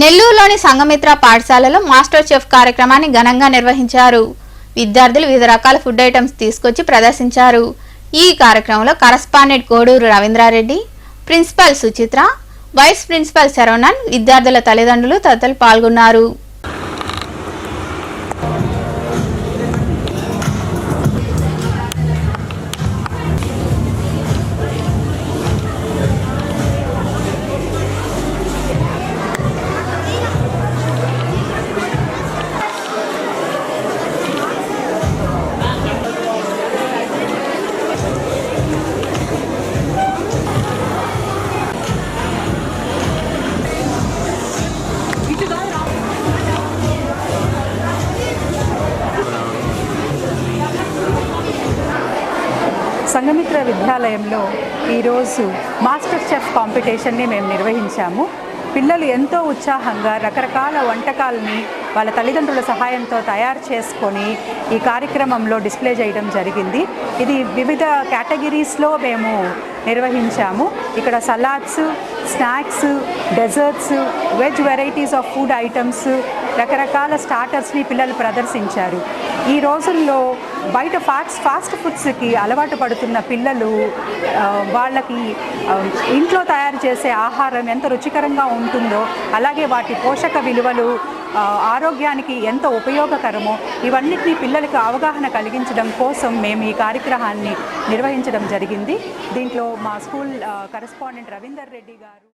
నెల్లూరులోని సంఘమిత్ర పాఠశాలలో master chef కార్యక్రమాన్ని ఘనంగా నిర్వహించారు. విద్యార్థులు వివిధ రకాల ఫుడ్ ఐటమ్స్ తీసుకొచ్చి ప్రదర్శించారు. ఈ కార్యక్రమంలో correspondent Koduru Ravindra Reddy principal Suchitra vice principal Saravanan విద్యార్థుల తల్లిదండ్రులు తదితరులు పాల్గొన్నారు. సంఘమిత్ర విద్యాలయంలో ఈరోజు మాస్టర్ చెఫ్ కాంపిటీషన్ని మేము నిర్వహించాము. పిల్లలు ఎంతో ఉత్సాహంగా రకరకాల వంటకాలని వాళ్ళ తల్లిదండ్రుల సహాయంతో తయారు చేసుకొని ఈ కార్యక్రమంలో డిస్ప్లే చేయడం జరిగింది. ఇది వివిధ కేటగిరీస్లో మేము నిర్వహించాము. ఇక్కడ salads snacks desserts veg varieties of food items రకరకాల స్టార్టర్స్ని పిల్లలు ప్రదర్శించారు. ఈ రోజుల్లో బయట ఫాస్ట్ ఫాస్ట్ ఫుడ్స్కి అలవాటు పడుతున్న పిల్లలు వాళ్ళకి ఇంట్లో తయారు చేసే ఆహారం ఎంత రుచికరంగా ఉంటుందో అలాగే వాటి పోషక విలువలు ఆరోగ్యానికి ఎంత ఉపయోగకరమో ఇవన్నిటినీ పిల్లలకు అవగాహన కలిగించడం కోసం మేము ఈ కార్యక్రమాన్ని నిర్వహించడం జరిగింది. దీంట్లో మా స్కూల్ కరెస్పాండెంట్ రవీందర్ రెడ్డి గారు